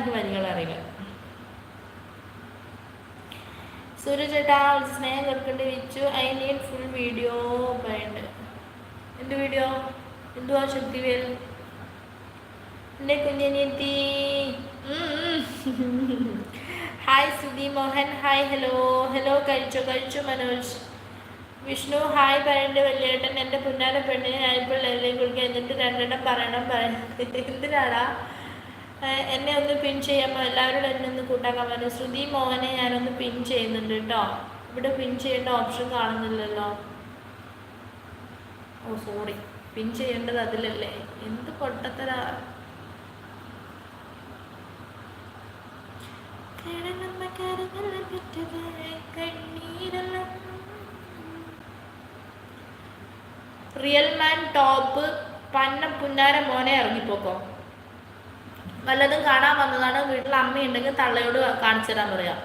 എനിക്ക് വരികൾ അറിയില്ല. സൂര്യ ചേട്ടാ സ്നേഹം കൊടുക്കേണ്ടി വെച്ചു ഐ നീഡ് ഫുൾ വീഡിയോ വേണ്ട എന്ത് വീഡിയോ? എന്തുവാ ശക്തിവേൽ? എന്റെ കുഞ്ഞനിയത്തി. Hi Sudhi Mohan. Hi hello hello കഴിച്ചോ കഴിച്ചു മനോജ്. വിഷ്ണു ഹായ് പറയേണ്ട വലിയേട്ടൻ. എന്റെ പുന്നാര പെണ്ണിനെ ഞാനിപ്പോൾ ലൈവിലേക്ക് കൊടുക്കുക എന്നിട്ട് രണ്ടെണ്ണം പറയണം. പറയണം എന്തിനാടാ? എന്നെ ഒന്ന് പിൻ ചെയ്യാമോ എല്ലാവരോടും എന്നെ ഒന്ന് കൂട്ടാക്കാൻ പറഞ്ഞു. ശ്രുതി മോഹനെ ഞാനൊന്ന് പിൻ ചെയ്യുന്നുണ്ട് കേട്ടോ ഇവിടെ പിൻ ചെയ്യേണ്ട ഓപ്ഷൻ കാണുന്നില്ലല്ലോ. ഓ സോറി പിൻ ചെയ്യേണ്ടത് അതിലല്ലേ? എന്ത് പൊട്ടത്തരാ? റിയൽ മാൻ ടോപ്പ് പന്ന പുന്നാര മോനെ ഇറങ്ങിപ്പോക്കോ? വല്ലതും കാണാൻ വന്നതാണ്. വീട്ടിൽ അമ്മയുണ്ടെങ്കിൽ തള്ളയോട് കാണിച്ചു തരാൻ പറയാം.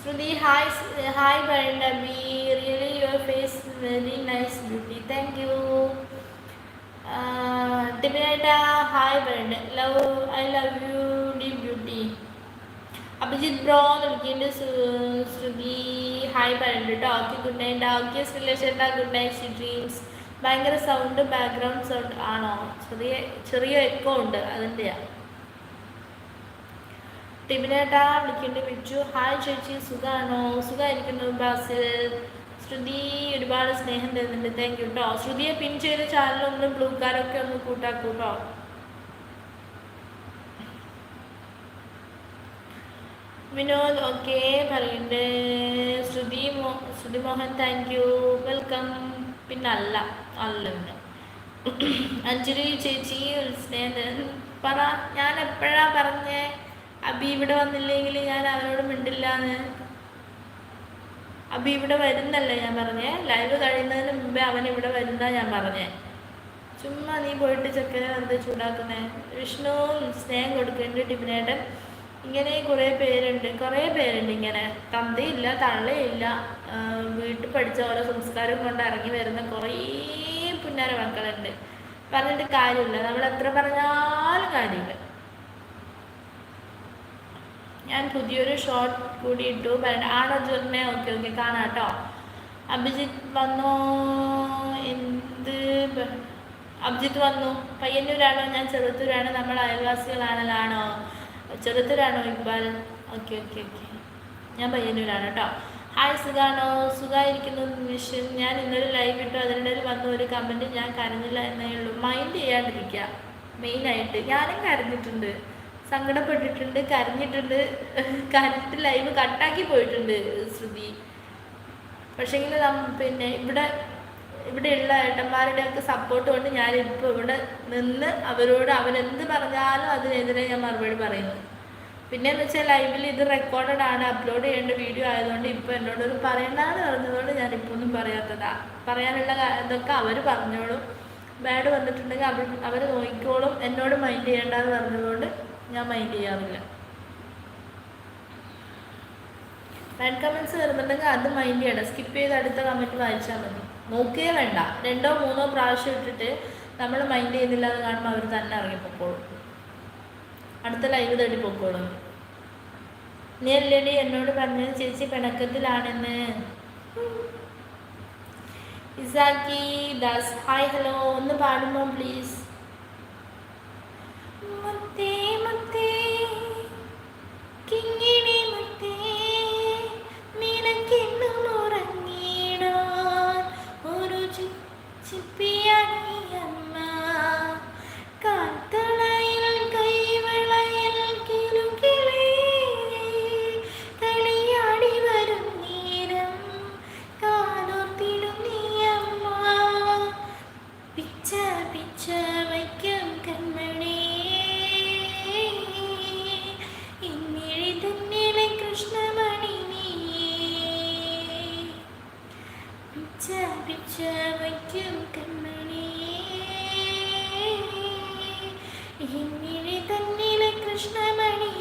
Shruthi hi hi B really your face very nice beauty thank you ടിബിനേട്ട hi പറയണ്ട love I love you D beauty Abhijith bro എന്ന് വിളിക്കുന്നുണ്ട്. ശ്രുതി ഹായ് പറയുന്നുണ്ട് കേട്ടോ ഓക്കെ ഗുഡ് നൈറ്റ് ഓക്കെ ശ്രീലേഷേട്ടാ ഗുഡ് നൈറ്റ് ഷി ഡ്രീംസ് ഭയങ്കര സൗണ്ട് ബാക്ക്ഗ്രൗണ്ട് സൗണ്ട് ആണോ? ചെറിയ ചെറിയ എക്കോ ഉണ്ട് അതിന്റെയാ ടിബിനേട്ടാ വിളിക്കേണ്ടി വിളിച്ചു ഹായ് ചേച്ചി. സുഖമാണോ സുഖമായിരിക്കുന്നു ബാസിൽ ശ്രുതി ഒരുപാട് സ്നേഹം തരുന്നുണ്ട്. താങ്ക് യു കേട്ടോ ശ്രുതിയെ പിൻ ചെയ്ത ചാനലൊന്നും ബ്ലൂക്കാരൊക്കെ ഒന്ന് കൂട്ടാക്കൂ കേട്ടോ വിനോദ് ഓക്കെ പറയുന്നുണ്ട്. ശ്രുതി മോ Shruthi Mohan thank you welcome പിന്നെ അല്ല അല്ല പിന്നെ അഞ്ജലി ചേച്ചി പറ ഞാൻ എപ്പോഴാ പറഞ്ഞേ? അബി ഇവിടെ വന്നില്ലെങ്കിൽ ഞാൻ അവരോട് മിണ്ടില്ലാന്ന്. അബി ഇവിടെ വരുന്നല്ലേ ഞാൻ പറഞ്ഞേ? ലൈവ് കഴിയുന്നതിന് മുമ്പേ അവൻ ഇവിടെ വരുന്ന ഞാൻ പറഞ്ഞേ. ചുമ്മാ നീ പോയിട്ട് ചെക്കനെ വെറുതെ ചൂടാക്കുന്നേ. വിഷ്ണുവും സ്നേഹം കൊടുക്കുന്നുണ്ട് ടിബിനേട്ടൻ. ഇങ്ങനെ കുറേ പേരുണ്ട്. കുറേ പേരുണ്ട് ഇങ്ങനെ. തന്തയില്ല തള്ളയില്ല. വീട്ടിൽ പഠിച്ച ഓരോ സംസ്കാരം കൊണ്ട് ഇറങ്ങി വരുന്ന കുറേ പുന്നാര മക്കളുണ്ട്. പറഞ്ഞിട്ട് കാര്യമില്ല. നമ്മൾ എത്ര പറഞ്ഞാലും കാര്യമില്ല. ഞാൻ പുതിയൊരു ഷോർട്ട് കൂടി ഇട്ടു. പറഞ്ഞു ആണോ ജുറിനെ ഓക്കെ ഓക്കെ. കാണാം കേട്ടോ. അഭിജിത്ത് വന്നോ? എന്ത്? അഭിജിത്ത് വന്നു. പയ്യന്നൂരാണോ? ഞാൻ ചെറുത്തൂരാണ്. നമ്മൾ അയൽവാസികളാണല്ലോ. ആണോ? ചെറുത്തൂരാണോ ഇക്ബാൽ? Okay okay okay. ഞാൻ പയ്യന്നൂരാണ് കേട്ടോ. ഹായ് സുഖാണോ? സുഖമായിരിക്കുന്നു മിഷൻ ഞാൻ ഇന്നൊരു ലൈവ് ഇട്ടു. അതിനിടയിൽ വന്ന ഒരു കമന്റ് ഞാൻ കരഞ്ഞില്ല എന്നേ ഉള്ളൂ. മൈൻഡ് ചെയ്യാണ്ടിരിക്കുക മെയിനായിട്ട് ഞാനും കരഞ്ഞിട്ടുണ്ട്. സങ്കടപ്പെട്ടിട്ടുണ്ട്. കരഞ്ഞിട്ടുണ്ട്. കരഞ്ഞിട്ട് ലൈവ് കട്ടാക്കി പോയിട്ടുണ്ട് ശ്രുതി. പക്ഷേങ്കിൽ പിന്നെ ഇവിടെ ഇവിടെയുള്ള ഏട്ടന്മാരുടെയൊക്കെ സപ്പോർട്ട് കൊണ്ട് ഞാൻ ഇപ്പോൾ ഇവിടെ നിന്ന് അവരോട് അവരെന്ത് പറഞ്ഞാലും അതിനെതിരെ ഞാൻ മറുപടി പറയുന്നു. പിന്നെ എന്ന് വെച്ചാൽ ലൈവിൽ ഇത് റെക്കോർഡഡ് ആണ് അപ്ലോഡ് ചെയ്യേണ്ട വീഡിയോ ആയതുകൊണ്ട് ഇപ്പോൾ എന്നോടൊരു പറയണ്ടാന്ന് പറഞ്ഞതുകൊണ്ട് ഞാൻ ഇപ്പോൾ ഒന്നും പറയാത്തതാ. പറയാനുള്ള ഇതൊക്കെ അവർ പറഞ്ഞോളും. ബാഡ് വന്നിട്ടുണ്ടെങ്കിൽ അവർ അവർ നോക്കിക്കോളും. എന്നോട് മൈൻഡ് ചെയ്യേണ്ടെന്ന് പറഞ്ഞതുകൊണ്ട് ഞാൻ മൈൻഡ് ചെയ്യാറില്ല. ബാഡ് കമൻസ് വരുന്നുണ്ടെങ്കിൽ അത് മൈൻഡ് ചെയ്യണം സ്കിപ്പ് ചെയ്ത് അടുത്ത കമന്റ് വായിച്ചാൽ മതി. നോക്കുകയേ വേണ്ട. രണ്ടോ മൂന്നോ പ്രാവശ്യം ഇട്ടിട്ട് നമ്മൾ മൈൻഡ് ചെയ്യുന്നില്ല എന്ന് കാണുമ്പോൾ അവർ തന്നെ ഇറങ്ങിപ്പോക്കോളും. അടുത്ത ലൈവ് തേടി പൊക്കോളും. നീ അല്ലേടി എന്നോട് പറഞ്ഞത് ചേച്ചി പിണക്കത്തിലാണെന്ന്. ഇസാക്കി ദാസ് ഹായ് ഹലോ ഒന്ന് പാടുമോ പ്ലീസ് മുത്തേ മുത്തേ കിങ്ങിണി മുത്തേ നിനക്കെന്നും ഉറങ്ങിടാൻ ഒരു ചി- പിച്ച പിച്ച കൃഷ്ണമണി